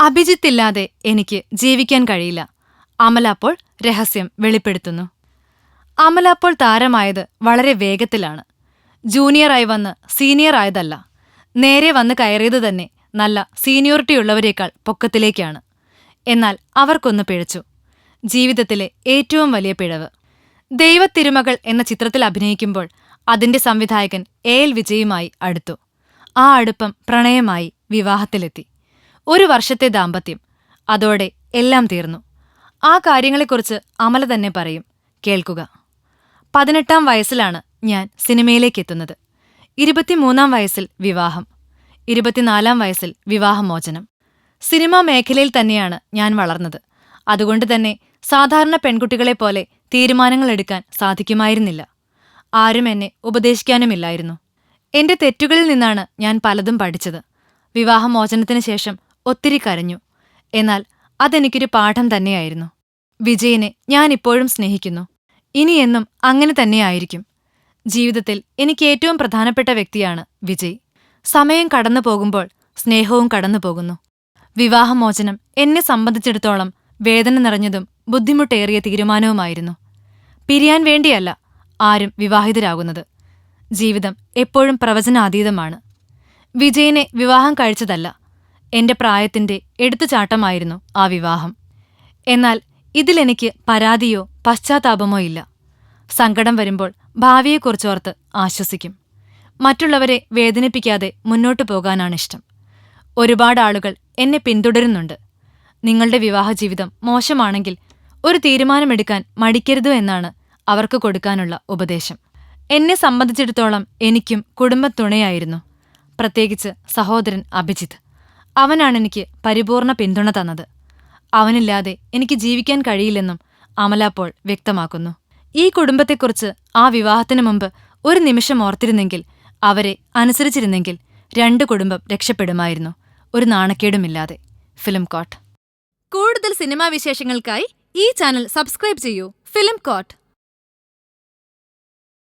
അഭിജിത്ത് ഇല്ലാതെ എനിക്ക് ജീവിക്കാൻ കഴിയില്ല. അമല അപ്പോൾ രഹസ്യം വെളിപ്പെടുത്തുന്നു. അമല അപ്പോൾ താരമായത് വളരെ വേഗത്തിലാണ്. ജൂനിയറായി വന്ന് സീനിയർ ആയതല്ല. നേരെ വന്ന് കയറിയത് തന്നെ നല്ല സീനിയോറിറ്റി ഉള്ളവരേക്കാൾ പൊക്കത്തിലേക്കാണ്. എന്നാൽ അവർക്കൊന്ന് പിഴച്ചു. ജീവിതത്തിലെ ഏറ്റവും വലിയ പിഴവ്. ദൈവത്തിരുമകൾ എന്ന ചിത്രത്തിൽ അഭിനയിക്കുമ്പോൾ അതിന്റെ സംവിധായകൻ എ എൽ വിജയുമായി അടുത്തു. ആ അടുപ്പം പ്രണയമായി വിവാഹത്തിലെത്തി. ഒരു വർഷത്തെ ദാമ്പത്യം. അതോടെ എല്ലാം തീർന്നു. ആ കാര്യങ്ങളെക്കുറിച്ച് അമല തന്നെ പറയും. കേൾക്കുക. പതിനെട്ടാം വയസ്സിലാണ് ഞാൻ സിനിമയിലേക്ക് എത്തുന്നത് ഇരുപത്തിമൂന്നാം വയസ്സിൽ വിവാഹം. ഇരുപത്തിനാലാം വയസ്സിൽ വിവാഹമോചനം. സിനിമാ മേഖലയിൽ തന്നെയാണ് ഞാൻ വളർന്നത്. അതുകൊണ്ട് തന്നെ സാധാരണ പെൺകുട്ടികളെ പോലെ തീരുമാനങ്ങൾ എടുക്കാൻ സാധിക്കുമായിരുന്നില്ല. ആരും എന്നെ ഉപദേശിക്കാനുമില്ലായിരുന്നു. എന്റെ തെറ്റുകളിൽ നിന്നാണ് ഞാൻ പലതും പഠിച്ചത്. വിവാഹമോചനത്തിന് ശേഷം ഒത്തിരി കരഞ്ഞു. എന്നാൽ അതെനിക്കൊരു പാഠം തന്നെയായിരുന്നു. വിജയനെ ഞാൻ ഇപ്പോഴും സ്നേഹിക്കുന്നു ഇനിയെന്നും അങ്ങനെ തന്നെയായിരിക്കും. ജീവിതത്തിൽ എനിക്ക് ഏറ്റവും പ്രധാനപ്പെട്ട വ്യക്തിയാണ് വിജയ്. സമയം കടന്നു പോകുമ്പോൾ സ്നേഹവും കടന്നു പോകുന്നു. വിവാഹമോചനം എന്നെ സംബന്ധിച്ചിടത്തോളം വേദന നിറഞ്ഞതും ബുദ്ധിമുട്ടേറിയ തീരുമാനവുമായിരുന്നു. പിരിയാൻ വേണ്ടിയല്ല ആരും വിവാഹിതരാകുന്നത്. ജീവിതം എപ്പോഴും പ്രവചനാതീതമാണ്. വിജയനെ വിവാഹം കഴിച്ചതല്ല എന്റെ പ്രായത്തിന്റെ എടുത്തുചാട്ടമായിരുന്നു ആ വിവാഹം. എന്നാൽ ഇതിലെനിക്ക് പരാതിയോ പശ്ചാത്താപമോ ഇല്ല. സങ്കടം വരുമ്പോൾ ഭാവിയെക്കുറിച്ചോർത്ത് ആശ്വസിക്കും. മറ്റുള്ളവരെ വേദനിപ്പിക്കാതെ മുന്നോട്ടു പോകാനാണിഷ്ടം. ഒരുപാട് ആളുകൾ എന്നെ പിന്തുടരുന്നുണ്ട്. നിങ്ങളുടെ വിവാഹ ജീവിതം മോശമാണെങ്കിൽ ഒരു തീരുമാനമെടുക്കാൻ മടിക്കരുത് എന്നാണ് അവർക്ക് കൊടുക്കാനുള്ള ഉപദേശം. എന്നെ സംബന്ധിച്ചിടത്തോളം എനിക്കും കുടുംബത്തുണയായിരുന്നു. പ്രത്യേകിച്ച് സഹോദരൻ അഭിജിത്ത്. അവനാണെനിക്ക് പരിപൂർണ പിന്തുണ തന്നത്. അവനില്ലാതെ എനിക്ക് ജീവിക്കാൻ കഴിയില്ലെന്നും അമല പോൾ വ്യക്തമാക്കുന്നു. ഈ കുടുംബത്തെക്കുറിച്ച് ആ വിവാഹത്തിനു മുമ്പ് ഒരു നിമിഷം ഓർത്തിരുന്നെങ്കിൽ അവരെ അനുസരിച്ചിരുന്നെങ്കിൽ രണ്ട് കുടുംബം രക്ഷപ്പെടുമായിരുന്നു. ഒരു നാണക്കേടുമില്ലാതെ. Film coat. കൂടുതൽ സിനിമാ വിശേഷങ്ങൾക്കായി ഈ ചാനൽ സബ്സ്ക്രൈബ് ചെയ്യൂ. Film coat.